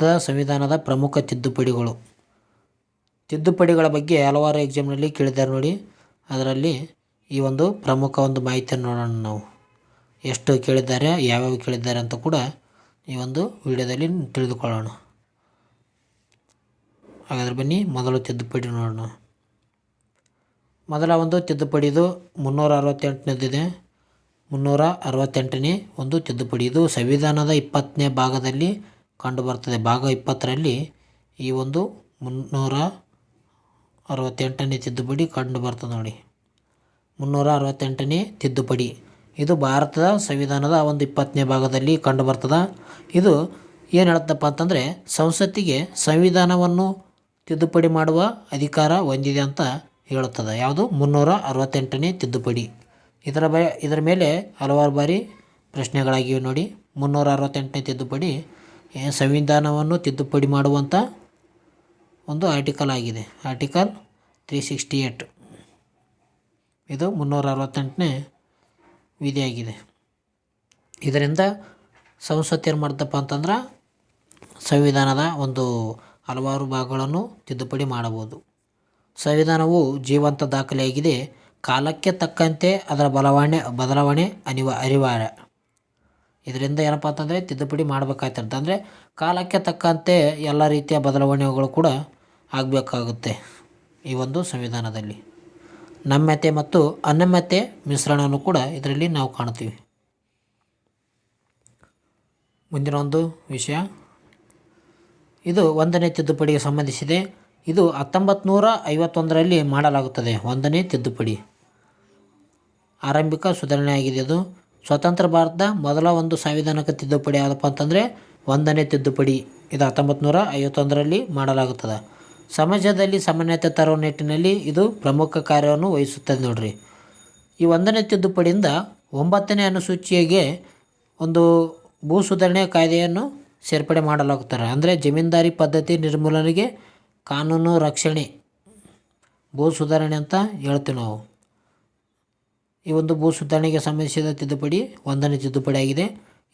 ಭಾರತದ ಸಂವಿಧಾನದ ಪ್ರಮುಖ ತಿದ್ದುಪಡಿಗಳು. ತಿದ್ದುಪಡಿಗಳ ಬಗ್ಗೆ ಹಲವಾರು ಎಕ್ಸಾಮ್ನಲ್ಲಿ ಕೇಳಿದ್ದಾರೆ ನೋಡಿ. ಅದರಲ್ಲಿ ಈ ಒಂದು ಪ್ರಮುಖ ಒಂದು ಮಾಹಿತಿಯನ್ನು ನೋಡೋಣ ನಾವು. ಎಷ್ಟು ಕೇಳಿದ್ದಾರೆ, ಯಾವ್ಯಾವ ಕೇಳಿದ್ದಾರೆ ಅಂತ ಕೂಡ ಈ ಒಂದು ವಿಡಿಯೋದಲ್ಲಿ ತಿಳಿದುಕೊಳ್ಳೋಣ. ಹಾಗಾದ್ರೆ ಬನ್ನಿ, ಮೊದಲು ತಿದ್ದುಪಡಿ ನೋಡೋಣ. ಮೊದಲ ಒಂದು ತಿದ್ದುಪಡಿದು ಮುನ್ನೂರ ಅರವತ್ತೆಂಟನೇದಿದೆ. ಮುನ್ನೂರ ಅರವತ್ತೆಂಟನೇ ಒಂದು ತಿದ್ದುಪಡಿ ಇದು ಸಂವಿಧಾನದ ಇಪ್ಪತ್ತನೇ ಭಾಗದಲ್ಲಿ ಕಂಡುಬರ್ತದೆ ಭಾಗ ಇಪ್ಪತ್ತರಲ್ಲಿ ಈ ಒಂದು ಮುನ್ನೂರ ಅರವತ್ತೆಂಟನೇ ತಿದ್ದುಪಡಿ ಕಂಡು ಬರ್ತದೆ ನೋಡಿ. ಮುನ್ನೂರ ಅರವತ್ತೆಂಟನೇ ತಿದ್ದುಪಡಿ. ಇದು ಭಾರತದ ಸಂವಿಧಾನದ ಒಂದು ಇಪ್ಪತ್ತನೇ ಭಾಗದಲ್ಲಿ ಕಂಡು ಬರ್ತದೆ ಇದು ಏನು ಹೇಳುತ್ತಪ್ಪ ಅಂತಂದರೆ, ಸಂಸತ್ತಿಗೆ ಸಂವಿಧಾನವನ್ನು ತಿದ್ದುಪಡಿ ಮಾಡುವ ಅಧಿಕಾರ ಹೊಂದಿದೆ ಅಂತ ಹೇಳುತ್ತದೆ. ಯಾವುದು? ಮುನ್ನೂರ ಅರವತ್ತೆಂಟನೇ ತಿದ್ದುಪಡಿ. ಇದರ ಬ, ಇದರ ಮೇಲೆ ಹಲವಾರು ಬಾರಿ ಪ್ರಶ್ನೆಗಳಾಗಿವೆ ನೋಡಿ. ಮುನ್ನೂರ ಅರವತ್ತೆಂಟನೇ ತಿದ್ದುಪಡಿ ಸಂವಿಧಾನವನ್ನು ತಿದ್ದುಪಡಿ ಮಾಡುವಂಥ ಒಂದು ಆರ್ಟಿಕಲ್ ಆಗಿದೆ. ಆರ್ಟಿಕಲ್ ತ್ರೀ ಸಿಕ್ಸ್ಟಿ ಏಟ್ ಇದು ಮುನ್ನೂರ ಅರವತ್ತೆಂಟನೇ ವಿಧಿಯಾಗಿದೆ. ಇದರಿಂದ ಸಂಸತ್ ಏನು ಮಾಡ್ತಪ್ಪ ಅಂತಂದ್ರೆ ಸಂವಿಧಾನದ ಒಂದು ಹಲವಾರು ಭಾಗಗಳನ್ನು ತಿದ್ದುಪಡಿ ಮಾಡಬಹುದು. ಸಂವಿಧಾನವು ಜೀವಂತ ದಾಖಲೆಯಾಗಿದೆ. ಕಾಲಕ್ಕೆ ತಕ್ಕಂತೆ ಅದರ ಬದಲಾವಣೆ ಬದಲಾವಣೆ ಅನಿವಾ ಅನಿವಾರ್ಯ. ಇದರಿಂದ ಏನಪ್ಪ ಅಂತಂದರೆ ತಿದ್ದುಪಡಿ ಮಾಡಬೇಕಾಯ್ತು ಅಂತಂದರೆ ಕಾಲಕ್ಕೆ ತಕ್ಕಂತೆ ಎಲ್ಲ ರೀತಿಯ ಬದಲಾವಣೆಗಳು ಕೂಡ ಆಗಬೇಕಾಗುತ್ತೆ ಈ ಒಂದು ಸಂವಿಧಾನದಲ್ಲಿ. ನಮ್ಯತೆ ಮತ್ತು ಅನಮ್ಯತೆ ಮಿಶ್ರಣವನ್ನು ಕೂಡ ಇದರಲ್ಲಿ ನಾವು ಕಾಣ್ತೀವಿ. ಮುಂದಿನ ಒಂದು ವಿಷಯ. ಇದು ಒಂದನೇ ತಿದ್ದುಪಡಿಗೆ ಸಂಬಂಧಿಸಿದೆ. ಇದು ಹತ್ತೊಂಬತ್ತು ನೂರ ಐವತ್ತೊಂದರಲ್ಲಿ ಮಾಡಲಾಗುತ್ತದೆ ಒಂದನೇ ತಿದ್ದುಪಡಿ. ಆರಂಭಿಕ ಸುಧಾರಣೆಯಾಗಿದೆ ಅದು. ಸ್ವತಂತ್ರ ಭಾರತದ ಮೊದಲ ಒಂದು ಸಂವಿಧಾನಕ್ಕೆ ತಿದ್ದುಪಡಿ ಯಾವುದಪ್ಪ ಅಂತಂದರೆ ಒಂದನೇ ತಿದ್ದುಪಡಿ. ಇದು ಹತ್ತೊಂಬತ್ತು ನೂರ ಐವತ್ತೊಂದರಲ್ಲಿ ಮಾಡಲಾಗುತ್ತದೆ. ಸಮಾಜದಲ್ಲಿ ಸಮಾನತೆ ತರುವ ನಿಟ್ಟಿನಲ್ಲಿ ಇದು ಪ್ರಮುಖ ಕಾರ್ಯವನ್ನು ವಹಿಸುತ್ತದೆ ನೋಡ್ರಿ. ಈ ಒಂದನೇ ತಿದ್ದುಪಡಿಯಿಂದ ಒಂಬತ್ತನೇ ಅನುಸೂಚಿಗೆ ಒಂದು ಭೂ ಸುಧಾರಣೆ ಕಾಯ್ದೆಯನ್ನು ಸೇರ್ಪಡೆ ಮಾಡಲಾಗುತ್ತಾರೆ ಅಂದರೆ ಜಮೀನ್ದಾರಿ ಪದ್ಧತಿ ನಿರ್ಮೂಲನೆಗೆ ಕಾನೂನು ರಕ್ಷಣೆ. ಭೂ ಸುಧಾರಣೆ ಅಂತ ಹೇಳ್ತೀವಿ ನಾವು. ಈ ಒಂದು ಭೂ ಸುಧಾರಣೆಗೆ ಸಂಬಂಧಿಸಿದ ತಿದ್ದುಪಡಿ ಒಂದನೇ ತಿದ್ದುಪಡಿ ಆಗಿದೆ.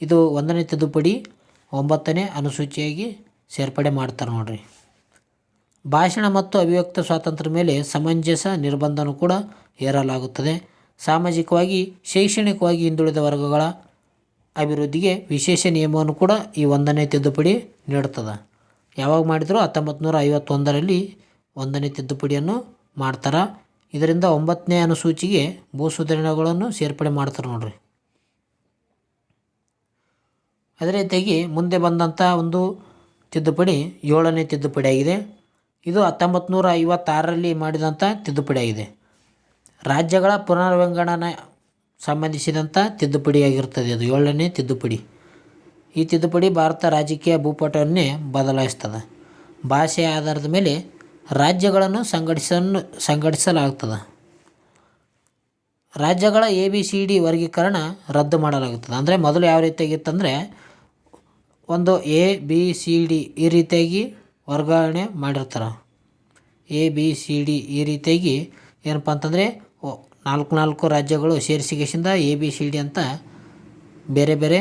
ಇದು ಒಂದನೇ ತಿದ್ದುಪಡಿ ಒಂಬತ್ತನೇ ಅನುಸೂಚಿಯಾಗಿ ಸೇರ್ಪಡೆ ಮಾಡ್ತಾರೆ ನೋಡಿರಿ. ಭಾಷಣ ಮತ್ತು ಅಭಿವ್ಯಕ್ತ ಸ್ವಾತಂತ್ರ್ಯ ಮೇಲೆ ಸಮಂಜಸ ನಿರ್ಬಂಧನೂ ಕೂಡ ಹೇರಲಾಗುತ್ತದೆ. ಸಾಮಾಜಿಕವಾಗಿ, ಶೈಕ್ಷಣಿಕವಾಗಿ ಹಿಂದುಳಿದ ವರ್ಗಗಳ ಅಭಿವೃದ್ಧಿಗೆ ವಿಶೇಷ ನಿಯಮವನ್ನು ಕೂಡ ಈ ಒಂದನೇ ತಿದ್ದುಪಡಿ ನೀಡುತ್ತದೆ. ಯಾವಾಗ ಮಾಡಿದರೂ ಹತ್ತೊಂಬತ್ತು ನೂರ ಐವತ್ತೊಂದರಲ್ಲಿ ಒಂದನೇ ತಿದ್ದುಪಡಿಯನ್ನು ಮಾಡ್ತಾರೆ? ಇದರಿಂದ ಒಂಬತ್ತನೇ ಅನುಸೂಚಿಗೆ ಭೂ ಸುಧಾರಣೆಗಳನ್ನು ಸೇರ್ಪಡೆ ಮಾಡ್ತಾರೆ ನೋಡ್ರಿ. ಅದೇ ರೀತಿಯಾಗಿ ಮುಂದೆ ಬಂದಂಥ ಒಂದು ತಿದ್ದುಪಡಿ ಏಳನೇ ತಿದ್ದುಪಡಿ ಆಗಿದೆ. ಇದು ಹತ್ತೊಂಬತ್ತು ನೂರ ಐವತ್ತಾರರಲ್ಲಿ ಮಾಡಿದಂಥ ತಿದ್ದುಪಡಿ ಆಗಿದೆ. ರಾಜ್ಯಗಳ ಪುನರ್ವಿಂಗಡಣೆ ಸಂಬಂಧಿಸಿದಂಥ ತಿದ್ದುಪಡಿಯಾಗಿರ್ತದೆ ಅದು ಏಳನೇ ತಿದ್ದುಪಡಿ. ಈ ತಿದ್ದುಪಡಿ ಭಾರತ ರಾಜಕೀಯ ಭೂಪಟವನ್ನೇ ಬದಲಾಯಿಸ್ತದೆ. ಭಾಷೆಯ ಆಧಾರದ ಮೇಲೆ ರಾಜ್ಯಗಳನ್ನು ಸಂಘಟಿಸನ್ನು ಸಂಘಟಿಸಲಾಗ್ತದೆ ರಾಜ್ಯಗಳ ಎ ಬಿ ಸಿ ಡಿ ವರ್ಗೀಕರಣ ರದ್ದು ಮಾಡಲಾಗುತ್ತದೆ. ಅಂದರೆ ಮೊದಲು ಯಾವ ರೀತಿಯಾಗಿತ್ತಂದರೆ ಒಂದು ಎ ಬಿ ಸಿ ಡಿ ಈ ರೀತಿಯಾಗಿ ವರ್ಗಾವಣೆ ಮಾಡಿರ್ತಾರೆ. ಎ ಬಿ ಸಿ ಡಿ ಈ ರೀತಿಯಾಗಿ ಏನಪ್ಪ ಅಂತಂದರೆ ನಾಲ್ಕು ನಾಲ್ಕು ರಾಜ್ಯಗಳು ಸೇರಿಸಿಗೆಸಿಂದ ಎ ಬಿ ಸಿ ಡಿ ಅಂತ ಬೇರೆ ಬೇರೆ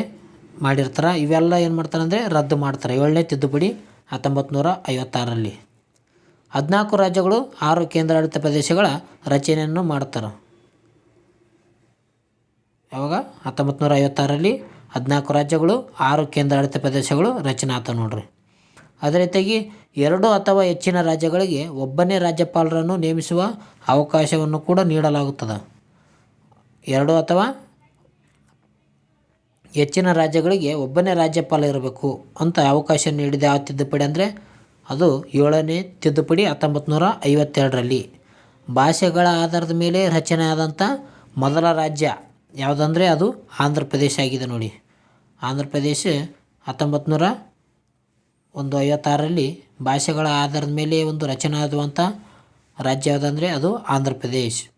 ಮಾಡಿರ್ತಾರೆ. ಇವೆಲ್ಲ ಏನು ಮಾಡ್ತಾರೆ ಅಂದರೆ ರದ್ದು ಮಾಡ್ತಾರೆ. ಏಳನೇ ತಿದ್ದುಪಡಿ ಹತ್ತೊಂಬತ್ತು ನೂರ ಐವತ್ತಾರರಲ್ಲಿ. ಹದಿನಾಲ್ಕು ರಾಜ್ಯಗಳು, ಆರು ಕೇಂದ್ರಾಡಳಿತ ಪ್ರದೇಶಗಳ ರಚನೆಯನ್ನು ಮಾಡ್ತಾರೆ ಯಾವಾಗ? ಹತ್ತೊಂಬತ್ತು ನೂರ ಐವತ್ತಾರರಲ್ಲಿ ಹದಿನಾಲ್ಕು ರಾಜ್ಯಗಳು, ಆರು ಕೇಂದ್ರಾಡಳಿತ ಪ್ರದೇಶಗಳು ರಚನೆ ಆತ ನೋಡ್ರಿ. ಅದೇ ರೀತಿಯಾಗಿ ಎರಡು ಅಥವಾ ಹೆಚ್ಚಿನ ರಾಜ್ಯಗಳಿಗೆ ಒಬ್ಬನೇ ರಾಜ್ಯಪಾಲರನ್ನು ನೇಮಿಸುವ ಅವಕಾಶವನ್ನು ಕೂಡ ನೀಡಲಾಗುತ್ತದೆ. ಎರಡು ಅಥವಾ ಹೆಚ್ಚಿನ ರಾಜ್ಯಗಳಿಗೆ ಒಬ್ಬನೇ ರಾಜ್ಯಪಾಲ ಇರಬೇಕು ಅಂತ ಅವಕಾಶ ನೀಡಿದ ಆ ತಿದ್ದುಪಡಿ ಅಂದರೆ ಅದು ಏಳನೇ ತಿದ್ದುಪಡಿ ಹತ್ತೊಂಬತ್ತು ನೂರ ಐವತ್ತೆರಡರಲ್ಲಿ. ಭಾಷೆಗಳ ಆಧಾರದ ಮೇಲೆ ರಚನೆ ಆದಂಥ ಮೊದಲ ರಾಜ್ಯ ಯಾವುದಂದರೆ ಅದು ಆಂಧ್ರ ಪ್ರದೇಶ ಆಗಿದೆ ನೋಡಿ. ಆಂಧ್ರ ಪ್ರದೇಶ ಹತ್ತೊಂಬತ್ತು ನೂರ ಒಂದು ಐವತ್ತಾರರಲ್ಲಿ ಭಾಷೆಗಳ ಆಧಾರದ ಮೇಲೆ ಒಂದು ರಚನೆ ಆಗುವಂಥ ರಾಜ್ಯ ಯಾವುದಂದರೆ ಅದು ಆಂಧ್ರ ಪ್ರದೇಶ.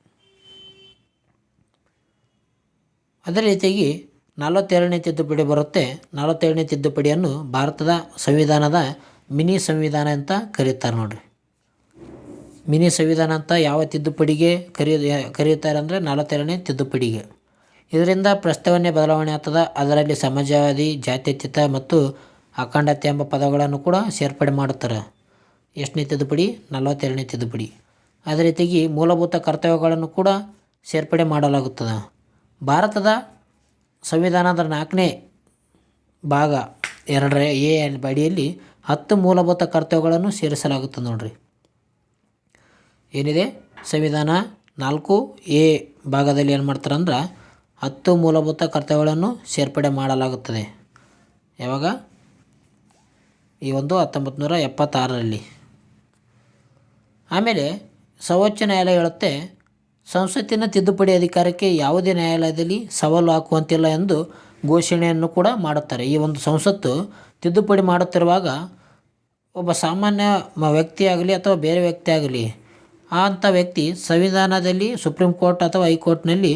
ಅದೇ ರೀತಿಯಾಗಿ ನಲವತ್ತೆರಡನೇ ತಿದ್ದುಪಡಿ ಬರುತ್ತೆ. ನಲವತ್ತೆರಡನೇ ತಿದ್ದುಪಡಿಯನ್ನು ಭಾರತದ ಸಂವಿಧಾನದ ಮಿನಿ ಸಂವಿಧಾನ ಅಂತ ಕರೀತಾರೆ ನೋಡ್ರಿ. ಮಿನಿ ಸಂವಿಧಾನ ಅಂತ ಯಾವ ತಿದ್ದುಪಡಿಗೆ ಕರೆಯ ಕರೆಯುತ್ತಾರೆ ಅಂದರೆ ನಲವತ್ತೆರಡನೇ ತಿದ್ದುಪಡಿಗೆ. ಇದರಿಂದ ಪ್ರಸ್ತಾವನೆ ಬದಲಾವಣೆ ಆಗ್ತದೆ. ಅದರಲ್ಲಿ ಸಮಾಜವಾದಿ, ಜಾತ್ಯತೀತ ಮತ್ತು ಅಖಂಡತೆ ಎಂಬ ಪದಗಳನ್ನು ಕೂಡ ಸೇರ್ಪಡೆ ಮಾಡುತ್ತಾರೆ. ಎಷ್ಟನೇ ತಿದ್ದುಪಡಿ? ನಲವತ್ತೆರಡನೇ ತಿದ್ದುಪಡಿ. ಅದೇ ರೀತಿಯಾಗಿ ಮೂಲಭೂತ ಕರ್ತವ್ಯಗಳನ್ನು ಕೂಡ ಸೇರ್ಪಡೆ ಮಾಡಲಾಗುತ್ತದೆ. ಭಾರತದ ಸಂವಿಧಾನದ ನಾಲ್ಕನೇ ಭಾಗ, ಎರಡರ ಎ ಅಡಿಯಲ್ಲಿ ಹತ್ತು ಮೂಲಭೂತ ಕರ್ತವ್ಯಗಳನ್ನು ಸೇರಿಸಲಾಗುತ್ತದೆ ನೋಡ್ರಿ. ಏನಿದೆ? ಸಂವಿಧಾನ ನಾಲ್ಕು ಎ ಭಾಗದಲ್ಲಿ ಏನು ಮಾಡ್ತಾರಂದ್ರೆ ಹತ್ತು ಮೂಲಭೂತ ಕರ್ತವ್ಯಗಳನ್ನು ಸೇರ್ಪಡೆ ಮಾಡಲಾಗುತ್ತದೆ. ಯಾವಾಗ? ಈ ಒಂದು ಹತ್ತೊಂಬತ್ತು ನೂರ ಎಪ್ಪತ್ತಾರರಲ್ಲಿ. ಆಮೇಲೆ ಸರ್ವೋಚ್ಚ ನ್ಯಾಯಾಲಯ ಹೇಳುತ್ತೆ, ಸಂಸತ್ತಿನ ತಿದ್ದುಪಡಿ ಅಧಿಕಾರಕ್ಕೆ ಯಾವುದೇ ನ್ಯಾಯಾಲಯದಲ್ಲಿ ಸವಾಲು ಹಾಕುವಂತಿಲ್ಲ ಎಂದು ಘೋಷಣೆಯನ್ನು ಕೂಡ ಮಾಡುತ್ತಾರೆ. ಈ ಒಂದು ಸಂಸತ್ತು ತಿದ್ದುಪಡಿ ಮಾಡುತ್ತಿರುವಾಗ ಒಬ್ಬ ಸಾಮಾನ್ಯ ಮ ವ್ಯಕ್ತಿ ಆಗಲಿ ಅಥವಾ ಬೇರೆ ವ್ಯಕ್ತಿ ಆಗಲಿ ಅಂಥ ವ್ಯಕ್ತಿ ಸಂವಿಧಾನದಲ್ಲಿ, ಸುಪ್ರೀಂ ಕೋರ್ಟ್ ಅಥವಾ ಹೈಕೋರ್ಟ್ನಲ್ಲಿ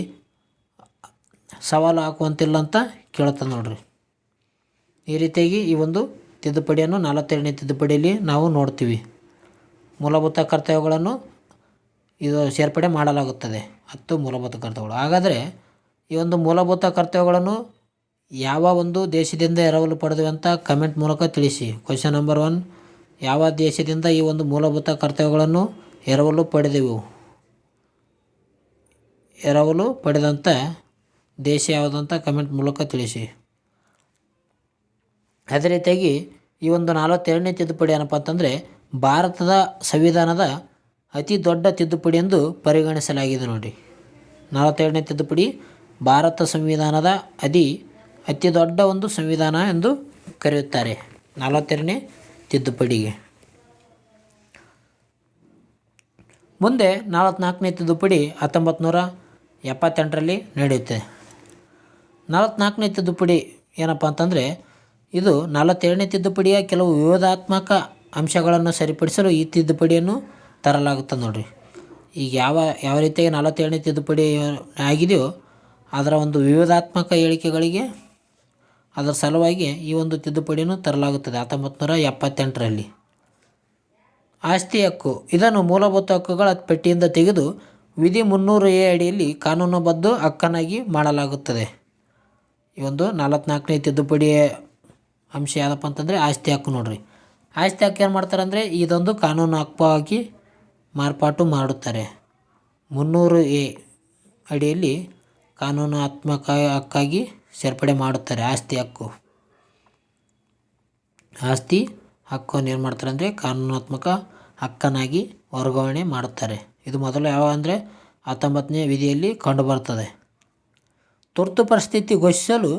ಸವಾಲು ಹಾಕುವಂತಿಲ್ಲ ಅಂತ ಕೇಳ್ತದೆ ನೋಡ್ರಿ. ಈ ರೀತಿಯಾಗಿ ಈ ಒಂದು ತಿದ್ದುಪಡಿಯನ್ನು ನಲವತ್ತೆರಡನೇ ತಿದ್ದುಪಡಿಯಲ್ಲಿ ನಾವು ನೋಡ್ತೀವಿ. ಮೂಲಭೂತ ಕರ್ತವ್ಯಗಳನ್ನು ಇದು ಸೇರ್ಪಡೆ ಮಾಡಲಾಗುತ್ತದೆ. ಹತ್ತು ಮೂಲಭೂತ ಕರ್ತವ್ಯಗಳು. ಹಾಗಾದರೆ ಈ ಒಂದು ಮೂಲಭೂತ ಕರ್ತವ್ಯಗಳನ್ನು ಯಾವ ಒಂದು ದೇಶದಿಂದ ಎರವಲು ಪಡೆದಿವೆ ಅಂತ ಕಮೆಂಟ್ ಮೂಲಕ ತಿಳಿಸಿ. ಕ್ವಶನ್ ನಂಬರ್ ಒನ್ ಯಾವ ದೇಶದಿಂದ ಈ ಒಂದು ಮೂಲಭೂತ ಕರ್ತವ್ಯಗಳನ್ನು ಎರವಲು ಪಡೆದೆವು? ಎರವಲು ಪಡೆದಂಥ ದೇಶ ಯಾವುದಂತ ಕಮೆಂಟ್ ಮೂಲಕ ತಿಳಿಸಿ. ಅದೇ ರೀತಿಯಾಗಿ ಈ ಒಂದು ನಲವತ್ತೆರಡನೇ ತಿದ್ದುಪಡಿ ಏನಪ್ಪ ಅಂತಂದರೆ ಭಾರತದ ಸಂವಿಧಾನದ ಅತಿ ದೊಡ್ಡ ತಿದ್ದುಪಡಿ ಎಂದು ಪರಿಗಣಿಸಲಾಗಿದೆ ನೋಡಿ. ನಲವತ್ತೆರಡನೇ ತಿದ್ದುಪಡಿ ಭಾರತ ಸಂವಿಧಾನದ ಅದಿ ಅತಿ ದೊಡ್ಡ ಒಂದು ಸಂವಿಧಾನ ಎಂದು ಕರೆಯುತ್ತಾರೆ. ನಲವತ್ತೆರಡನೇ ತಿದ್ದುಪಡಿಗೆ. ಮುಂದೆ ನಲವತ್ತ್ನಾಲ್ಕನೇ ತಿದ್ದುಪಡಿ ಹತ್ತೊಂಬತ್ತು ನೂರ ಎಪ್ಪತ್ತೆಂಟರಲ್ಲಿ ನಡೆಯುತ್ತೆ. ನಲವತ್ತ್ನಾಲ್ಕನೇ ತಿದ್ದುಪಡಿ ಏನಪ್ಪ ಅಂತಂದರೆ, ಇದು ನಲವತ್ತೆರಡನೇ ತಿದ್ದುಪಡಿಯ ಕೆಲವು ವಿವಾದಾತ್ಮಕ ಅಂಶಗಳನ್ನು ಸರಿಪಡಿಸಲು ಈ ತಿದ್ದುಪಡಿಯನ್ನು ತರಲಾಗುತ್ತದೆ ನೋಡಿರಿ. ಈಗ ಯಾವ ಯಾವ ರೀತಿಯಾಗಿ ನಲವತ್ತೇಳನೇ ತಿದ್ದುಪಡಿ ಆಗಿದೆಯೋ, ಅದರ ಒಂದು ವಿವಾದಾತ್ಮಕ ಹೇಳಿಕೆಗಳಿಗೆ ಅದರ ಸಲುವಾಗಿ ಈ ಒಂದು ತಿದ್ದುಪಡಿಯನ್ನು ತರಲಾಗುತ್ತದೆ ಹತ್ತೊಂಬತ್ತು ನೂರ ಎಪ್ಪತ್ತೆಂಟರಲ್ಲಿ. ಆಸ್ತಿ ಹಕ್ಕು. ಇದನ್ನು ಮೂಲಭೂತ ಹಕ್ಕುಗಳ ಪಟ್ಟಿಯಿಂದ ತೆಗೆದು ವಿಧಿ ಮುನ್ನೂರು ಎ ಅಡಿಯಲ್ಲಿ ಕಾನೂನುಬದ್ಧ ಹಕ್ಕನಾಗಿ ಮಾಡಲಾಗುತ್ತದೆ. ಈ ಒಂದು ನಲವತ್ತ್ನಾಲ್ಕನೇ ತಿದ್ದುಪಡಿಯ ಅಂಶ ಯಾವುದಪ್ಪ ಅಂತಂದರೆ ಆಸ್ತಿ ಹಕ್ಕು ನೋಡ್ರಿ. ಆಸ್ತಿ ಹಕ್ಕು ಏನು ಮಾಡ್ತಾರೆ ಅಂದರೆ ಇದೊಂದು ಕಾನೂನು ಹಕ್ಕಾಗಿ ಮಾರ್ಪಾಟು ಮಾಡುತ್ತಾರೆ. ಮುನ್ನೂರು ಎ ಅಡಿಯಲ್ಲಿ ಕಾನೂನಾತ್ಮಕ ಹಕ್ಕಾಗಿ ಸೇರ್ಪಡೆ ಮಾಡುತ್ತಾರೆ. ಆಸ್ತಿ ಹಕ್ಕು. ಆಸ್ತಿ ಹಕ್ಕನ್ನು ಏನು ಮಾಡ್ತಾರೆ ಅಂದರೆ ಕಾನೂನಾತ್ಮಕ ಹಕ್ಕನಾಗಿ ವರ್ಗಾವಣೆ ಮಾಡುತ್ತಾರೆ. ಇದು ಮೊದಲು ಯಾವ ಅಂದರೆ ಹತ್ತೊಂಬತ್ತನೇ ವಿಧಿಯಲ್ಲಿ ಕಂಡುಬರ್ತದೆ ತುರ್ತು ಪರಿಸ್ಥಿತಿ ಘೋಷಿಸಲು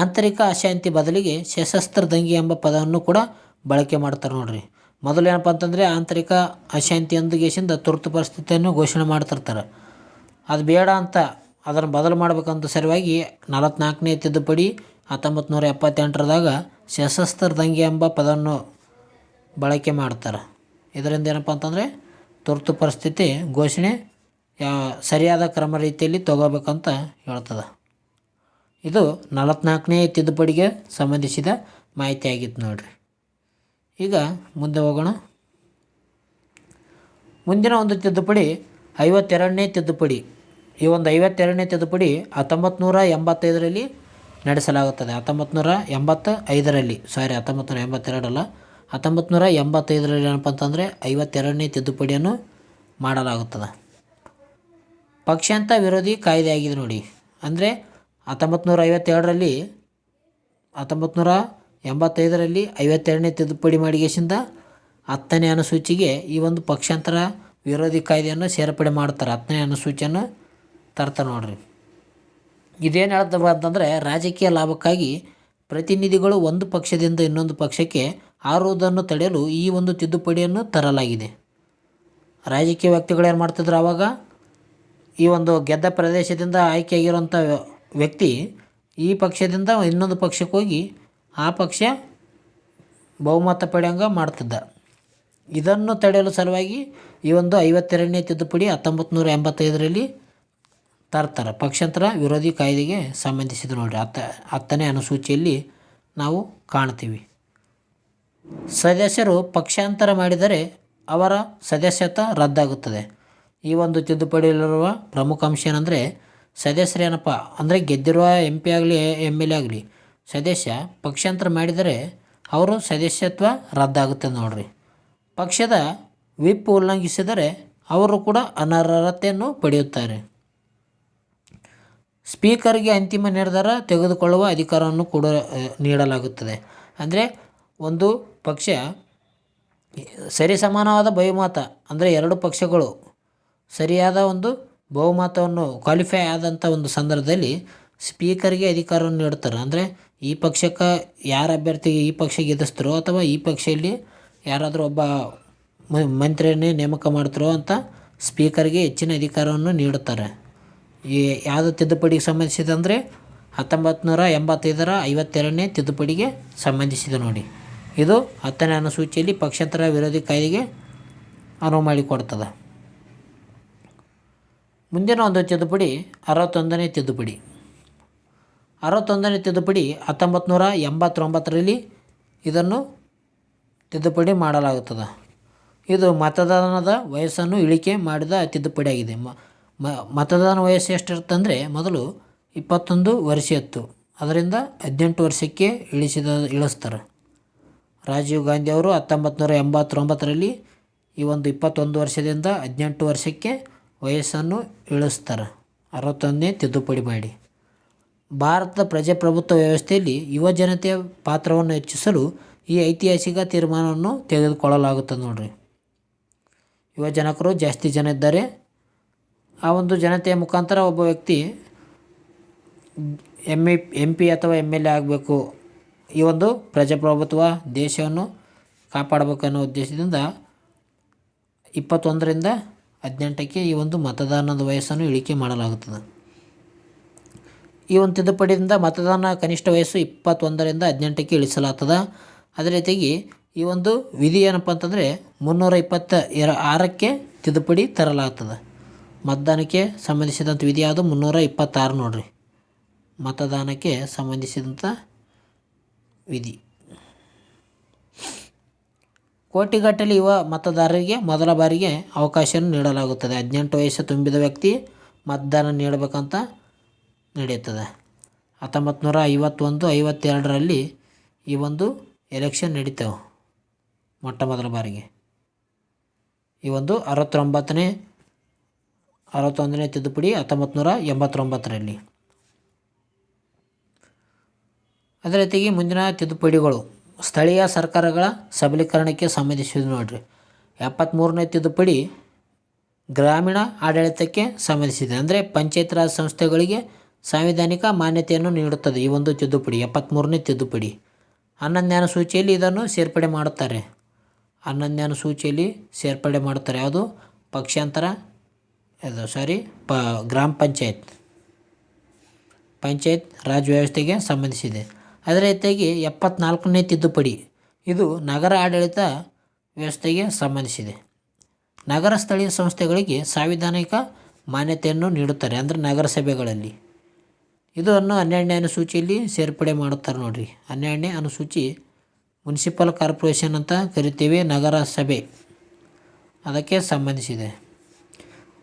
ಆಂತರಿಕ ಅಶಾಂತಿ ಬದಲಿಗೆ ಸಶಸ್ತ್ರ ದಂಗೆ ಎಂಬ ಪದವನ್ನು ಕೂಡ ಬಳಕೆ ಮಾಡ್ತಾರೆ ನೋಡ್ರಿ. ಮೊದಲು ಏನಪ್ಪ ಅಂತಂದರೆ ಆಂತರಿಕ ಅಶಾಂತಿ ಅಂದುಗೇಶಿಂದ ತುರ್ತು ಪರಿಸ್ಥಿತಿಯನ್ನು ಘೋಷಣೆ ಮಾಡ್ತಿರ್ತಾರೆ. ಅದು ಬೇಡ ಅಂತ ಅದನ್ನು ಬದಲು ಮಾಡಬೇಕಂತ ಸರಿಯಾಗಿ ನಲವತ್ನಾಲ್ಕನೇ ತಿದ್ದುಪಡಿ ಹತ್ತೊಂಬತ್ತು ನೂರ ಎಪ್ಪತ್ತೆಂಟರದಾಗ ಸಶಸ್ತ್ರ ದಂಗೆ ಎಂಬ ಪದವನ್ನು ಬಳಕೆ ಮಾಡ್ತಾರೆ. ಇದರಿಂದ ಏನಪ್ಪ ಅಂತಂದರೆ ತುರ್ತು ಪರಿಸ್ಥಿತಿ ಘೋಷಣೆ ಸರಿಯಾದ ಕ್ರಮ ರೀತಿಯಲ್ಲಿ ತಗೋಬೇಕಂತ ಹೇಳ್ತದೆ. ಇದು ನಲವತ್ತ್ನಾಲ್ಕನೇ ತಿದ್ದುಪಡಿಗೆ ಸಂಬಂಧಿಸಿದ ಮಾಹಿತಿ ಆಗಿತ್ತು ನೋಡಿರಿ. ಈಗ ಮುಂದೆ ಹೋಗೋಣ. ಮುಂದಿನ ಒಂದು ತಿದ್ದುಪಡಿ ಐವತ್ತೆರಡನೇ ತಿದ್ದುಪಡಿ. ಈ ಒಂದು ಐವತ್ತೆರಡನೇ ತಿದ್ದುಪಡಿ ಹತ್ತೊಂಬತ್ತು ನೂರ ಎಂಬತ್ತೈದರಲ್ಲಿ ನಡೆಸಲಾಗುತ್ತದೆ. ಹತ್ತೊಂಬತ್ತು ನೂರ ಎಂಬತ್ತ ಐದರಲ್ಲಿ ಸಾರಿ ಹತ್ತೊಂಬತ್ತು ನೂರ ಎಂಬತ್ತೆರಡಲ್ಲ ಹತ್ತೊಂಬತ್ತು ನೂರ ಎಂಬತ್ತೈದರಲ್ಲಿ ಏನಪ್ಪ ಅಂತಂದರೆ ಐವತ್ತೆರಡನೇ ತಿದ್ದುಪಡಿಯನ್ನು ಮಾಡಲಾಗುತ್ತದೆ. ಪಕ್ಷಾಂತ ವಿರೋಧಿ ಕಾಯ್ದೆ ಆಗಿದೆ ನೋಡಿ. ಅಂದರೆ ಹತ್ತೊಂಬತ್ತು ನೂರ ಐವತ್ತೆರಡರಲ್ಲಿ ಹತ್ತೊಂಬತ್ತು ನೂರ ಎಂಬತ್ತೈದರಲ್ಲಿ ಐವತ್ತೆರಡನೇ ತಿದ್ದುಪಡಿ ಮಾಡಿಗೆಸಿಂದ ಹತ್ತನೇ ಅನುಸೂಚಿಗೆ ಈ ಒಂದು ಪಕ್ಷಾಂತರ ವಿರೋಧಿ ಕಾಯ್ದೆಯನ್ನು ಸೇರ್ಪಡೆ ಮಾಡ್ತಾರೆ. ಹತ್ತನೇ ಅನುಸೂಚಿಯನ್ನು ತರ್ತಾರೆ ನೋಡ್ರಿ. ಇದೇನು ಹೇಳ್ತವೆ ಅಂತಂದರೆ ರಾಜಕೀಯ ಲಾಭಕ್ಕಾಗಿ ಪ್ರತಿನಿಧಿಗಳು ಒಂದು ಪಕ್ಷದಿಂದ ಇನ್ನೊಂದು ಪಕ್ಷಕ್ಕೆ ಹಾರುವುದನ್ನು ತಡೆಯಲು ಈ ಒಂದು ತಿದ್ದುಪಡಿಯನ್ನು ತರಲಾಗಿದೆ. ರಾಜಕೀಯ ವ್ಯಕ್ತಿಗಳು ಏನು ಮಾಡ್ತಿದ್ರು ಆವಾಗ ಈ ಒಂದು ಗೆದ್ದ ಪ್ರದೇಶದಿಂದ ಆಯ್ಕೆಯಾಗಿರುವಂಥ ವ್ಯಕ್ತಿ ಈ ಪಕ್ಷದಿಂದ ಇನ್ನೊಂದು ಪಕ್ಷಕ್ಕೆ ಹೋಗಿ ಆ ಪಕ್ಷ ಬಹುಮತ ಪಡೆಯಂಗ ಮಾಡ್ತಿದ್ದ. ಇದನ್ನು ತಡೆಯಲು ಸಲುವಾಗಿ ಈ ಒಂದು ಐವತ್ತೆರಡನೇ ತಿದ್ದುಪಡಿ ಹತ್ತೊಂಬತ್ತು ನೂರ ಎಂಬತ್ತೈದರಲ್ಲಿ ತರ್ತಾರೆ. ಪಕ್ಷಾಂತರ ವಿರೋಧಿ ಕಾಯ್ದೆಗೆ ಸಂಬಂಧಿಸಿದ ನೋಡಿರಿ. ಹತ್ತ, ಹತ್ತನೇ ಅನುಸೂಚಿಯಲ್ಲಿ ನಾವು ಕಾಣ್ತೀವಿ. ಸದಸ್ಯರು ಪಕ್ಷಾಂತರ ಮಾಡಿದರೆ ಅವರ ಸದಸ್ಯತ್ವ ರದ್ದಾಗುತ್ತದೆ. ಈ ಒಂದು ತಿದ್ದುಪಡಿಯಲ್ಲಿರುವ ಪ್ರಮುಖ ಅಂಶ ಏನಂದರೆ ಸದಸ್ಯರೇನಪ್ಪ ಅಂದರೆ ಗೆದ್ದಿರುವ ಎಂ ಪಿ ಆಗಲಿ ಎಂ ಎಲ್ ಎ ಆಗಲಿ, ಸದಸ್ಯ ಪಕ್ಷಾಂತರ ಮಾಡಿದರೆ ಅವರು ಸದಸ್ಯತ್ವ ರದ್ದಾಗುತ್ತೆ ನೋಡ್ರಿ. ಪಕ್ಷದ ವಿಪ್ ಉಲ್ಲಂಘಿಸಿದರೆ ಅವರು ಕೂಡ ಅನರ್ಹತೆಯನ್ನು ಪಡೆಯುತ್ತಾರೆ. ಸ್ಪೀಕರ್ಗೆ ಅಂತಿಮ ನಿರ್ಧಾರ ತೆಗೆದುಕೊಳ್ಳುವ ಅಧಿಕಾರವನ್ನು ಕೂಡ ನೀಡಲಾಗುತ್ತದೆ. ಅಂದರೆ ಒಂದು ಪಕ್ಷ ಸರಿಸಮಾನವಾದ ಬಹುಮತ, ಅಂದರೆ ಎರಡು ಪಕ್ಷಗಳು ಸರಿಯಾದ ಒಂದು ಬಹುಮತವನ್ನು ಕ್ವಾಲಿಫೈ ಆದಂಥ ಒಂದು ಸಂದರ್ಭದಲ್ಲಿ ಸ್ಪೀಕರ್ಗೆ ಅಧಿಕಾರವನ್ನು ನೀಡ್ತಾರೆ ಅಂದರೆ ಈ ಪಕ್ಷಕ್ಕೆ ಯಾರ ಅಭ್ಯರ್ಥಿಗೆ ಈ ಪಕ್ಷ ಗೆದ್ದಿಸ್ತಾರೋ ಅಥವಾ ಈ ಪಕ್ಷದಲ್ಲಿ ಯಾರಾದರೂ ಒಬ್ಬ ಮಂತ್ರಿಯನ್ನೇ ನೇಮಕ ಮಾಡ್ತಾರೋ ಅಂತ ಸ್ಪೀಕರ್ಗೆ ಹೆಚ್ಚಿನ ಅಧಿಕಾರವನ್ನು ನೀಡುತ್ತಾರೆ. ಈ ಯಾವುದು ತಿದ್ದುಪಡಿಗೆ ಸಂಬಂಧಿಸಿದಂದರೆ ಹತ್ತೊಂಬತ್ತು ನೂರ ಎಂಬತ್ತೈದರ ಐವತ್ತೆರಡನೇ ತಿದ್ದುಪಡಿಗೆ ಸಂಬಂಧಿಸಿದೆ ನೋಡಿ. ಇದು ಹತ್ತನೇ ಅನುಸೂಚಿಯಲ್ಲಿ ಪಕ್ಷಾಂತರ ವಿರೋಧಿ ಕಾಯ್ದೆಗೆ ಅನುವು ಮಾಡಿಕೊಡ್ತದೆ. ಮುಂದಿನ ಒಂದು ತಿದ್ದುಪಡಿ ಅರವತ್ತೊಂದನೇ ತಿದ್ದುಪಡಿ. ಅರವತ್ತೊಂದನೇ ತಿದ್ದುಪಡಿ ಹತ್ತೊಂಬತ್ತು ನೂರ ಎಂಬತ್ತೊಂಬತ್ತರಲ್ಲಿ ಇದನ್ನು ತಿದ್ದುಪಡಿ ಮಾಡಲಾಗುತ್ತದೆ. ಇದು ಮತದಾನದ ವಯಸ್ಸನ್ನು ಇಳಿಕೆ ಮಾಡಿದ ತಿದ್ದುಪಡಿಯಾಗಿದೆ. ಮ ಮ- ಮತದಾನ ವಯಸ್ಸು ಎಷ್ಟಿರುತ್ತಂದರೆ ಮೊದಲು ಇಪ್ಪತ್ತೊಂದು ವರ್ಷ ಇತ್ತು. ಅದರಿಂದ ಹದಿನೆಂಟು ವರ್ಷಕ್ಕೆ ಇಳಿಸಿದ, ಇಳಿಸ್ತಾರೆ. ರಾಜೀವ್ ಗಾಂಧಿ ಅವರು ಹತ್ತೊಂಬತ್ತು ನೂರ ಎಂಬತ್ತೊಂಬತ್ತರಲ್ಲಿ ಈ ಒಂದು ಇಪ್ಪತ್ತೊಂದು ವರ್ಷದಿಂದ ಹದಿನೆಂಟು ವರ್ಷಕ್ಕೆ ವಯಸ್ಸನ್ನು ಇಳಿಸ್ತಾರೆ. ಅರವತ್ತೊಂದನೇ ತಿದ್ದುಪಡಿ ಮಾಡಿ. ಭಾರತದ ಪ್ರಜಾಪ್ರಭುತ್ವ ವ್ಯವಸ್ಥೆಯಲ್ಲಿ ಯುವ ಜನತೆಯ ಪಾತ್ರವನ್ನು ಹೆಚ್ಚಿಸಲು ಈ ಐತಿಹಾಸಿಕ ತೀರ್ಮಾನವನ್ನು ತೆಗೆದುಕೊಳ್ಳಲಾಗುತ್ತದೆ ನೋಡಿರಿ. ಯುವ ಜನಕರು ಜಾಸ್ತಿ ಜನ ಇದ್ದಾರೆ. ಆ ಒಂದು ಜನತೆಯ ಮುಖಾಂತರ ಒಬ್ಬ ವ್ಯಕ್ತಿ ಎಂ ಇ ಎಂ ಪಿ ಅಥವಾ ಎಂ ಎಲ್ ಎ ಆಗಬೇಕು. ಈ ಒಂದು ಪ್ರಜಾಪ್ರಭುತ್ವ ದೇಶವನ್ನು ಕಾಪಾಡಬೇಕು ಅನ್ನೋ ಉದ್ದೇಶದಿಂದ ಇಪ್ಪತ್ತೊಂದರಿಂದ ಹದಿನೆಂಟಕ್ಕೆ ಈ ಒಂದು ಮತದಾನದ ವಯಸ್ಸನ್ನು ಇಳಿಕೆ ಮಾಡಲಾಗುತ್ತದೆ. ಈ ಒಂದು ತಿದ್ದುಪಡಿಯಿಂದ ಮತದಾನ ಕನಿಷ್ಠ ವಯಸ್ಸು ಇಪ್ಪತ್ತೊಂದರಿಂದ ಹದಿನೆಂಟಕ್ಕೆ ಇಳಿಸಲಾಗ್ತದೆ. ಅದೇ ರೀತಿಯಾಗಿ ಈ ಒಂದು ವಿಧಿ ಏನಪ್ಪ ಅಂತಂದರೆ ಮುನ್ನೂರ ಇಪ್ಪತ್ತ ಎರ ಆರಕ್ಕೆ ತಿದ್ದುಪಡಿ ತರಲಾಗ್ತದೆ. ಮತದಾನಕ್ಕೆ ಸಂಬಂಧಿಸಿದಂಥ ವಿಧಿ ಯಾವುದು? ಮುನ್ನೂರ ಇಪ್ಪತ್ತಾರು ನೋಡಿರಿ. ಮತದಾನಕ್ಕೆ ಸಂಬಂಧಿಸಿದಂಥ ವಿಧಿ. ಕೋಟಿಗಟ್ಟಲೆ ಯುವ ಮತದಾರರಿಗೆ ಮೊದಲ ಬಾರಿಗೆ ಅವಕಾಶವನ್ನು ನೀಡಲಾಗುತ್ತದೆ. ಹದಿನೆಂಟು ವಯಸ್ಸು ತುಂಬಿದ ವ್ಯಕ್ತಿ ಮತದಾನ ನೀಡಬೇಕಂತ ನಡೆಯುತ್ತದೆ. ಹತ್ತೊಂಬತ್ತು ನೂರ ಐವತ್ತೊಂದು, ಐವತ್ತೆರಡರಲ್ಲಿ ಈ ಒಂದು ಎಲೆಕ್ಷನ್ ನಡೀತೇವೆ ಮೊಟ್ಟ ಮೊದಲ ಬಾರಿಗೆ. ಈ ಒಂದು ಅರವತ್ತೊಂಬತ್ತನೇ ಅರವತ್ತೊಂದನೇ ತಿದ್ದುಪಡಿ ಹತ್ತೊಂಬತ್ತು ನೂರ ಎಂಬತ್ತೊಂಬತ್ತರಲ್ಲಿ. ಅದೇ ರೀತಿಗೆ ಮುಂದಿನ ತಿದ್ದುಪಡಿಗಳು. ಸ್ಥಳೀಯ ಸರ್ಕಾರಗಳ ಸಬಲೀಕರಣಕ್ಕೆ ಸಂಬಂಧಿಸಿದ ನೋಡ್ರಿ. ಎಪ್ಪತ್ತ್ಮೂರನೇ ತಿದ್ದುಪಡಿ ಗ್ರಾಮೀಣ ಆಡಳಿತಕ್ಕೆ ಸಂಬಂಧಿಸಿದೆ. ಅಂದರೆ ಪಂಚಾಯತ್ ರಾಜ್ ಸಂಸ್ಥೆಗಳಿಗೆ ಸಾಂವಿಧಾನಿಕ ಮಾನ್ಯತೆಯನ್ನು ನೀಡುತ್ತದೆ ಈ ಒಂದು ತಿದ್ದುಪಡಿ ಎಪ್ಪತ್ತ್ಮೂರನೇ ತಿದ್ದುಪಡಿ. ಹನ್ನೊಂದನೇ ಅನುಸೂಚಿಯಲ್ಲಿ ಇದನ್ನು ಸೇರ್ಪಡೆ ಮಾಡುತ್ತಾರೆ. ಹನ್ನೊಂದನೇ ಅನುಸೂಚಿಯಲ್ಲಿ ಸೇರ್ಪಡೆ ಮಾಡುತ್ತಾರೆ. ಯಾವುದು? ಪಕ್ಷಾಂತರ ಇದು ಸಾರಿ ಪ ಗ್ರಾಮ ಪಂಚಾಯತ್. ಪಂಚಾಯತ್ ರಾಜ್ ವ್ಯವಸ್ಥೆಗೆ ಸಂಬಂಧಿಸಿದೆ. ಅದೇ ರೀತಿಯಾಗಿ ಎಪ್ಪತ್ನಾಲ್ಕನೇ ತಿದ್ದುಪಡಿ. ಇದು ನಗರ ಆಡಳಿತ ವ್ಯವಸ್ಥೆಗೆ ಸಂಬಂಧಿಸಿದೆ. ನಗರ ಸ್ಥಳೀಯ ಸಂಸ್ಥೆಗಳಿಗೆ ಸಾಂವಿಧಾನಿಕ ಮಾನ್ಯತೆಯನ್ನು ನೀಡುತ್ತಾರೆ, ಅಂದರೆ ನಗರಸಭೆಗಳಲ್ಲಿ ಇದನ್ನು ಹನ್ನೆರಡನೇ ಅನುಸೂಚಿಯಲ್ಲಿ ಸೇರ್ಪಡೆ ಮಾಡುತ್ತಾರೆ ನೋಡಿರಿ. ಹನ್ನೆರಡನೇ ಅನುಸೂಚಿ ಮುನ್ಸಿಪಲ್ ಕಾರ್ಪೊರೇಷನ್ ಅಂತ ಕರಿತೀವಿ ನಗರಸಭೆ ಅದಕ್ಕೆ ಸಂಬಂಧಿಸಿದೆ.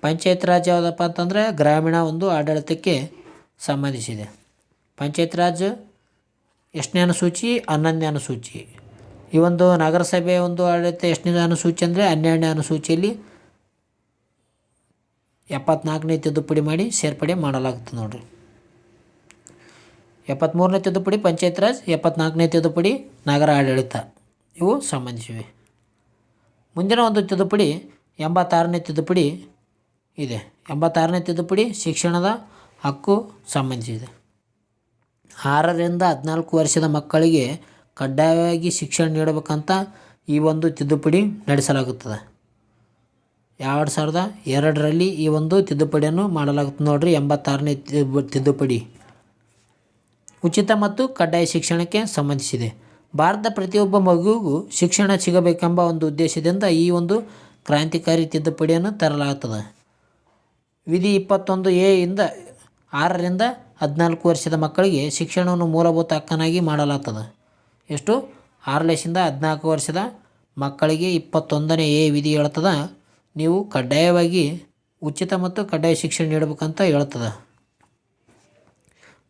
ಪಂಚಾಯತ್ ರಾಜ್ ಯಾವುದಪ್ಪ ಅಂತಂದರೆ ಗ್ರಾಮೀಣ ಒಂದು ಆಡಳಿತಕ್ಕೆ ಸಂಬಂಧಿಸಿದೆ. ಪಂಚಾಯತ್ ರಾಜ್ ಎಷ್ಟನೇ ಅನುಸೂಚಿ, ಹನ್ನೊಂದನೇ ಅನುಸೂಚಿ. ಈ ಒಂದು ನಗರಸಭೆ ಒಂದು ಆಡಳಿತ ಎಷ್ಟನೇ ಅನುಸೂಚಿ ಅಂದರೆ ಹನ್ನೆರಡನೇ ಅನುಸೂಚಿಯಲ್ಲಿ ಎಪ್ಪತ್ನಾಲ್ಕನೇ ತಿದ್ದುಪಡಿ ಮಾಡಿ ಸೇರ್ಪಡೆ ಮಾಡಲಾಗುತ್ತೆ ನೋಡಿರಿ. ಎಪ್ಪತ್ತ್ಮೂರನೇ ತಿದ್ದುಪಡಿ ಪಂಚಾಯತ್ ರಾಜ್, ಎಪ್ಪತ್ನಾಲ್ಕನೇ ತಿದ್ದುಪಡಿ ನಗರ ಆಡಳಿತ. ಇವು ಸಂಬಂಧಿಸಿವೆ. ಮುಂದಿನ ಒಂದು ತಿದ್ದುಪಡಿ ಎಂಬತ್ತಾರನೇ ತಿದ್ದುಪಡಿ ಇದೆ. ಎಂಬತ್ತಾರನೇ ತಿದ್ದುಪಡಿ ಶಿಕ್ಷಣದ ಹಕ್ಕು ಸಂಬಂಧಿಸಿದೆ. ಆರರಿಂದ ಹದಿನಾಲ್ಕು ವರ್ಷದ ಮಕ್ಕಳಿಗೆ ಕಡ್ಡಾಯವಾಗಿ ಶಿಕ್ಷಣ ನೀಡಬೇಕಂತ ಈ ಒಂದು ತಿದ್ದುಪಡಿ ನಡೆಸಲಾಗುತ್ತದೆ. ಎರಡು ಸಾವಿರದ ಎರಡರಲ್ಲಿ ಈ ಒಂದು ತಿದ್ದುಪಡಿಯನ್ನು ಮಾಡಲಾಗುತ್ತೆ ನೋಡ್ರಿ, ಎಂಬತ್ತಾರನೇ ತಿದ್ದು- ತಿದ್ದುಪಡಿ. ಉಚಿತ ಮತ್ತು ಕಡ್ಡಾಯ ಶಿಕ್ಷಣಕ್ಕೆ ಸಂಬಂಧಿಸಿದೆ. ಭಾರತದ ಪ್ರತಿಯೊಬ್ಬ ಮಗುವಿಗೂ ಶಿಕ್ಷಣ ಸಿಗಬೇಕೆಂಬ ಒಂದು ಉದ್ದೇಶದಿಂದ ಈ ಒಂದು ಕ್ರಾಂತಿಕಾರಿ ತಿದ್ದುಪಡಿಯನ್ನು ತರಲಾಗುತ್ತದೆ. ವಿಧಿ ಇಪ್ಪತ್ತೊಂದು ಎ ಇಂದ ಆರರಿಂದ ಹದಿನಾಲ್ಕು ವರ್ಷದ ಮಕ್ಕಳಿಗೆ ಶಿಕ್ಷಣವನ್ನು ಮೂಲಭೂತ ಹಕ್ಕನಾಗಿ ಮಾಡಲಾಗ್ತದೆ. ಎಷ್ಟು? ಆರು ಲಕ್ಷದಿಂದ ಹದಿನಾಲ್ಕು ವರ್ಷದ ಮಕ್ಕಳಿಗೆ ಇಪ್ಪತ್ತೊಂದನೇ ಎ ವಿಧಿ ಹೇಳ್ತದ. ನೀವು ಕಡ್ಡಾಯವಾಗಿ ಉಚಿತ ಮತ್ತು ಕಡ್ಡಾಯ ಶಿಕ್ಷಣ ನೀಡಬೇಕಂತ ಹೇಳ್ತದೆ.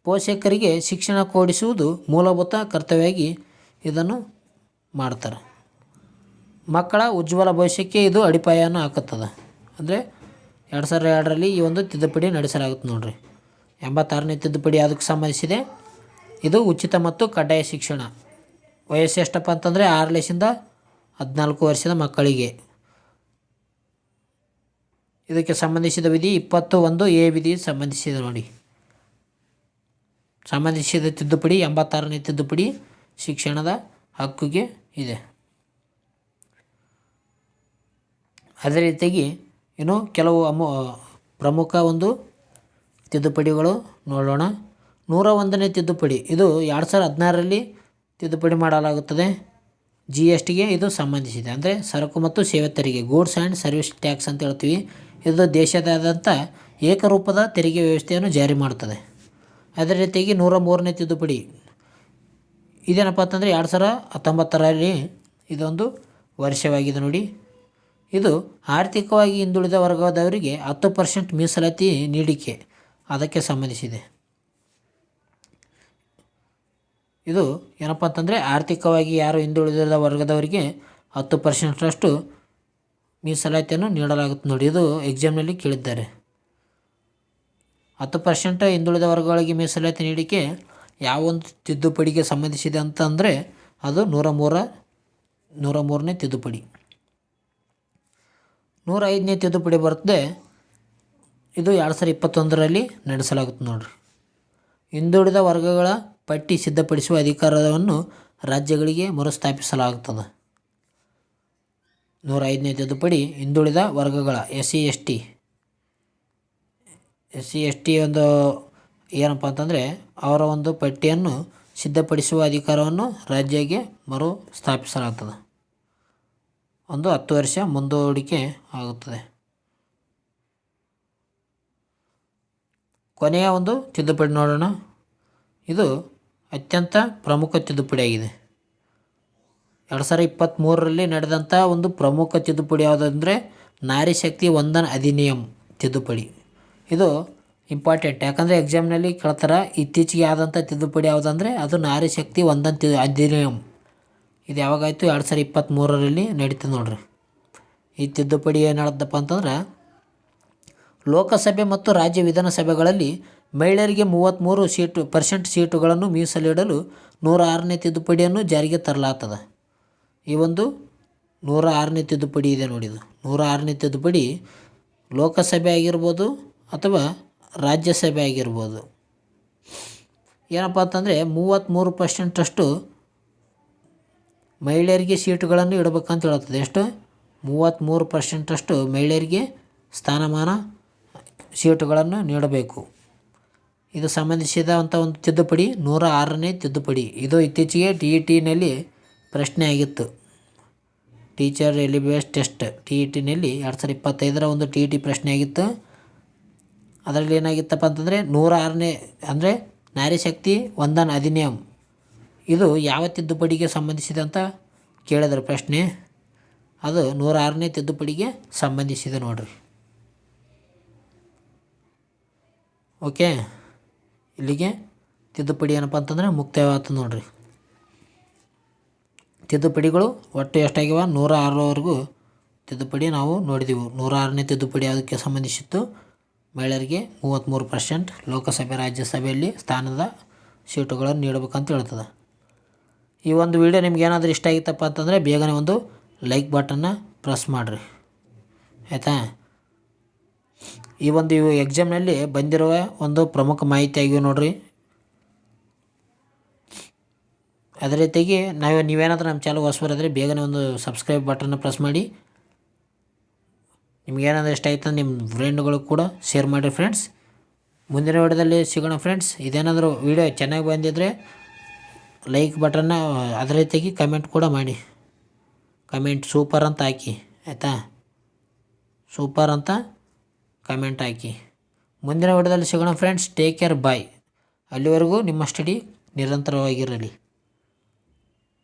ಪೋಷಕರಿಗೆ ಶಿಕ್ಷಣ ಕೊಡಿಸುವುದು ಮೂಲಭೂತ ಕರ್ತವ್ಯವಾಗಿ ಇದನ್ನು ಮಾಡ್ತಾರೆ. ಮಕ್ಕಳ ಉಜ್ವಲ ಭವಿಷ್ಯಕ್ಕೆ ಇದು ಅಡಿಪಾಯನ ಹಾಕುತ್ತದೆ. ಅಂದರೆ ಎರಡು ಸಾವಿರದ ಎರಡರಲ್ಲಿ ಈ ಒಂದು ತಿದ್ದುಪಡಿ ನಡೆಸಲಾಗುತ್ತೆ ನೋಡಿರಿ. ಎಂಬತ್ತಾರನೇ ತಿದ್ದುಪಡಿ ಅದಕ್ಕೆ ಸಂಬಂಧಿಸಿದೆ? ಇದು ಉಚಿತ ಮತ್ತು ಕಡ್ಡಾಯ ಶಿಕ್ಷಣ. ವಯಸ್ಸು ಎಷ್ಟಪ್ಪ ಅಂತಂದರೆ ಆರು ಲಕ್ಷದಿಂದ ಹದಿನಾಲ್ಕು ವರ್ಷದ ಮಕ್ಕಳಿಗೆ. ಇದಕ್ಕೆ ಸಂಬಂಧಿಸಿದ ವಿಧಿ ಇಪ್ಪತ್ತು ಒಂದು ಎ ವಿಧಿ ಸಂಬಂಧಿಸಿದೆ ನೋಡಿ. ಸಂಬಂಧಿಸಿದ ತಿದ್ದುಪಡಿ, ಎಂಬತ್ತಾರನೇ ತಿದ್ದುಪಡಿ ಶಿಕ್ಷಣದ ಹಕ್ಕಿಗೆ ಇದೆ. ಅದೇ ರೀತಿಯಾಗಿ ಇನ್ನು ಕೆಲವು ಅಮು ಪ್ರಮುಖ ಒಂದು ತಿದ್ದುಪಡಿಗಳು ನೋಡೋಣ. ನೂರ ಒಂದನೇ ತಿದ್ದುಪಡಿ. ಇದು ಎರಡು ಸಾವಿರದ ಹದಿನಾರರಲ್ಲಿ ತಿದ್ದುಪಡಿ ಮಾಡಲಾಗುತ್ತದೆ. ಜಿ ಎಸ್ ಟಿಗೆ ಇದು ಸಂಬಂಧಿಸಿದೆ. ಅಂದರೆ ಸರಕು ಮತ್ತು ಸೇವೆ ತೆರಿಗೆ ಗೂಡ್ಸ್ ಆ್ಯಂಡ್ ಸರ್ವಿಸ್ ಟ್ಯಾಕ್ಸ್ ಅಂತ ಹೇಳ್ತೀವಿ. ಇದು ದೇಶದಾದ್ಯಂತ ಏಕರೂಪದ ತೆರಿಗೆ ವ್ಯವಸ್ಥೆಯನ್ನು ಜಾರಿ ಮಾಡುತ್ತದೆ. ಅದೇ ರೀತಿಯಾಗಿ ನೂರ ಮೂರನೇ ತಿದ್ದುಪಡಿ. ಇದೇನಪ್ಪ ಅಂತಂದರೆ ಎರಡು ಸಾವಿರ ಹತ್ತೊಂಬತ್ತರಲ್ಲಿ ಇದೊಂದು ವರ್ಷವಾಗಿದೆ ನೋಡಿ. ಇದು ಆರ್ಥಿಕವಾಗಿ ಹಿಂದುಳಿದ ವರ್ಗದವರಿಗೆ ಹತ್ತು ಪರ್ಸೆಂಟ್ ಮೀಸಲಾತಿ ನೀಡಿಕೆ. ಅದಕ್ಕೆ ಸಂಬಂಧಿಸಿದೆ. ಇದು ಏನಪ್ಪ ಅಂತಂದರೆ ಆರ್ಥಿಕವಾಗಿ ಯಾರು ಹಿಂದುಳಿದ ವರ್ಗದವರಿಗೆ ಹತ್ತು ಪರ್ಸೆಂಟರಷ್ಟು ಮೀಸಲಾತಿಯನ್ನು ನೀಡಲಾಗುತ್ತೆ ನೋಡಿ. ಇದು ಎಕ್ಸಾಮ್ನಲ್ಲಿ ಕೇಳಿದ್ದಾರೆ. ಹತ್ತು ಪರ್ಸೆಂಟ್ ಹಿಂದುಳಿದ ವರ್ಗಗಳಿಗೆ ಮೀಸಲಾತಿ ನೀಡಿಕೆ ಯಾವ ಒಂದು ತಿದ್ದುಪಡಿಗೆ ಸಂಬಂಧಿಸಿದೆ ಅಂತಂದರೆ ಅದು ನೂರ ಮೂರ, ನೂರ ಮೂರನೇ ತಿದ್ದುಪಡಿ. ನೂರ ಐದನೇ ತಿದ್ದುಪಡಿ ಬರ್ತದೆ. ಇದು ಎರಡು ಸಾವಿರ ಇಪ್ಪತ್ತೊಂದರಲ್ಲಿ ನಡೆಸಲಾಗುತ್ತೆ ನೋಡ್ರಿ. ಹಿಂದುಳಿದ ವರ್ಗಗಳ ಪಟ್ಟಿ ಸಿದ್ಧಪಡಿಸುವ ಅಧಿಕಾರವನ್ನು ರಾಜ್ಯಗಳಿಗೆ ಮರುಸ್ಥಾಪಿಸಲಾಗುತ್ತದೆ. ನೂರ ಐದನೇ ತಿದ್ದುಪಡಿ ಹಿಂದುಳಿದ ವರ್ಗಗಳ S C S T S C S T ಒಂದು ಏನಪ್ಪ ಅಂತಂದರೆ ಅವರ ಒಂದು ಪಟ್ಟಿಯನ್ನು ಸಿದ್ಧಪಡಿಸುವ ಅಧಿಕಾರವನ್ನು ರಾಜ್ಯಕ್ಕೆ ಮರು ಸ್ಥಾಪಿಸಲಾಗ್ತದೆ ಒಂದು ಹತ್ತು ವರ್ಷ ಮುಂದೂಡಿಕೆ ಆಗುತ್ತದೆ. ಕೊನೆಯ ಒಂದು ತಿದ್ದುಪಡಿ ನೋಡೋಣ. ಇದು ಅತ್ಯಂತ ಪ್ರಮುಖ ತಿದ್ದುಪಡಿಯಾಗಿದೆ. ಎರಡು ಸಾವಿರ ಇಪ್ಪತ್ತ್ಮೂರರಲ್ಲಿ ನಡೆದಂಥ ಒಂದು ಪ್ರಮುಖ ತಿದ್ದುಪಡಿ ಯಾವುದಂದರೆ ನಾರಿ ಶಕ್ತಿ ವಂದನ ಅಧಿನಿಯಮ್ ತಿದ್ದುಪಡಿ. ಇದು ಇಂಪಾರ್ಟೆಂಟ್. ಯಾಕಂದರೆ ಎಕ್ಸಾಮ್ನಲ್ಲಿ ಕೇಳ್ತಾರೆ, ಇತ್ತೀಚೆಗೆ ಆದಂಥ ತಿದ್ದುಪಡಿ ಯಾವುದಂದರೆ ಅದು ನಾರಿ ಶಕ್ತಿ ವಂದನ ತಿ, ಅಧಿನಿಯಮ್. ಇದು ಯಾವಾಗಾಯಿತು ಎರಡು ಸಾವಿರ ಇಪ್ಪತ್ತ್ಮೂರರಲ್ಲಿ ನಡೀತದೆ ನೋಡ್ರಿ. ಈ ತಿದ್ದುಪಡಿ ಏನು ಅಂತಂದ್ರೆ, ಲೋಕಸಭೆ ಮತ್ತು ರಾಜ್ಯ ವಿಧಾನಸಭೆಗಳಲ್ಲಿ ಮಹಿಳೆಯರಿಗೆ ಮೂವತ್ತ್ಮೂರು ಸೀಟು ಪರ್ಸೆಂಟ್ ಸೀಟುಗಳನ್ನು ಮೀಸಲಿಡಲು ನೂರ ಆರನೇ ತಿದ್ದುಪಡಿಯನ್ನು ಜಾರಿಗೆ ತರಲಾಗ್ತದೆ. ಈ ಒಂದು ನೂರ ಆರನೇ ತಿದ್ದುಪಡಿ ಇದೆ ನೋಡಿದು ನೂರ ಆರನೇ ತಿದ್ದುಪಡಿ ಲೋಕಸಭೆ ಆಗಿರ್ಬೋದು ಅಥವಾ ರಾಜ್ಯಸಭೆ ಆಗಿರ್ಬೋದು. ಏನಪ್ಪ ಅಂತಂದರೆ ಮೂವತ್ತ್ಮೂರು ಪರ್ಸೆಂಟಷ್ಟು ಮಹಿಳೆಯರಿಗೆ ಸೀಟುಗಳನ್ನು ಇಡಬೇಕಂತ ಹೇಳುತ್ತದೆ. ಎಷ್ಟು? ಮೂವತ್ತ್ಮೂರು ಪರ್ಸೆಂಟಷ್ಟು ಮಹಿಳೆಯರಿಗೆ ಸ್ಥಾನಮಾನ, ಸೀಟುಗಳನ್ನು ನೀಡಬೇಕು. ಇದು ಸಂಬಂಧಿಸಿದಂಥ ಒಂದು ತಿದ್ದುಪಡಿ ನೂರ ಆರನೇ ತಿದ್ದುಪಡಿ. ಇದು ಇತ್ತೀಚೆಗೆ ಟಿ ಇ ಟಿನಲ್ಲಿ ಪ್ರಶ್ನೆ ಆಗಿತ್ತು ಟೀಚರ್ ಎಲಿಬೇಸ್ ಟೆಸ್ಟ್ ಟಿ ಇ ಟಿನಲ್ಲಿ ಎರಡು ಸಾವಿರದ ಇಪ್ಪತ್ತೈದರ ಒಂದು ಟಿ ಇ ಟಿ ಪ್ರಶ್ನೆ ಆಗಿತ್ತು ಅದರಲ್ಲಿ ಏನಾಗಿತ್ತಪ್ಪ ಅಂತಂದರೆ ನೂರ ಆರನೇ ಅಂದರೆ ನಾರಿ ಶಕ್ತಿ ವಂದನ್ ಅಧಿನಿಯಮ್ ಇದು ಯಾವ ತಿದ್ದುಪಡಿಗೆ ಸಂಬಂಧಿಸಿದಂತ ಕೇಳಿದ್ರೆ ಪ್ರಶ್ನೆ. ಅದು ನೂರಾರನೇ ತಿದ್ದುಪಡಿಗೆ ಸಂಬಂಧಿಸಿದೆ ನೋಡ್ರಿ. ಓಕೆ? ಇಲ್ಲಿಗೆ ತಿದ್ದುಪಡಿ ಏನಪ್ಪ ಅಂತಂದರೆ ಮುಕ್ತಾಯವಾಗ್ತದೆ ನೋಡ್ರಿ. ತಿದ್ದುಪಡಿಗಳು ಒಟ್ಟು ಎಷ್ಟಾಗಿವೆ? ನೂರ ಆರರವರೆಗೂ ತಿದ್ದುಪಡಿ ನಾವು ನೋಡಿದೆವು. ನೂರ ಆರನೇ ತಿದ್ದುಪಡಿ ಅದಕ್ಕೆ ಸಂಬಂಧಿಸಿತ್ತು? ಮಹಿಳೆಯರಿಗೆ ಮೂವತ್ತ್ಮೂರು ಪರ್ಸೆಂಟ್ ಲೋಕಸಭೆ, ರಾಜ್ಯಸಭೆಯಲ್ಲಿ ಸ್ಥಾನದ ಸೀಟುಗಳನ್ನು ನೀಡಬೇಕಂತ ಹೇಳ್ತದೆ. ಈ ಒಂದು ವಿಡಿಯೋ ನಿಮ್ಗೆ ಏನಾದರೂ ಇಷ್ಟ ಆಗಿತ್ತಪ್ಪ ಅಂತಂದರೆ ಬೇಗನೆ ಒಂದು ಲೈಕ್ ಬಟನ್ನ ಪ್ರೆಸ್ ಮಾಡಿರಿ. ಆಯಿತಾ? ಈ ಒಂದು ಇವು ಎಕ್ಸಾಮ್ನಲ್ಲಿ ಬಂದಿರುವ ಒಂದು ಪ್ರಮುಖ ಮಾಹಿತಿ ಆಗಿವೆ ನೋಡಿರಿ. ಅದೇ ರೀತಿಯಾಗಿ ನಾವು ನೀವೇನಾದರೂ ನಮ್ಮ ಚಾನಲ್ ಹೊಸಬರಾದರೆ ಬೇಗನೆ ಒಂದು ಸಬ್ಸ್ಕ್ರೈಬ್ ಬಟನ್ನ ಪ್ರೆಸ್ ಮಾಡಿ. ನಿಮ್ಗೇನಾದರೂ ಇಷ್ಟ ಆಯ್ತು ನಿಮ್ಮ ಫ್ರೆಂಡ್ಗಳು ಕೂಡ ಶೇರ್ ಮಾಡಿರಿ ಫ್ರೆಂಡ್ಸ್ ಮುಂದಿನ ವಿಡಿಯೋದಲ್ಲಿ ಸಿಗೋಣ ಫ್ರೆಂಡ್ಸ್ ಇದೇನಾದರೂ ವಿಡಿಯೋ ಚೆನ್ನಾಗಿ ಬಂದಿದ್ದರೆ ಲೈಕ್ ಬಟನ್ನ ಅದೇ ಜೊತೆಗೆ ಕಮೆಂಟ್ ಕೂಡ ಮಾಡಿ. ಕಮೆಂಟ್ ಸೂಪರ್ ಅಂತ ಹಾಕಿ, ಆಯಿತಾ? ಸೂಪರ್ ಅಂತ ಕಮೆಂಟ್ ಹಾಕಿ. ಮುಂದಿನ ವಿಡಿಯೋದಲ್ಲಿ ಸಿಗೋಣ ಫ್ರೆಂಡ್ಸ್ ಟೇಕ್ ಕೇರ್ ಬಾಯ್ ಅಲ್ಲಿವರೆಗೂ ನಿಮ್ಮ ಸ್ಟಡಿ ನಿರಂತರವಾಗಿರಲಿ.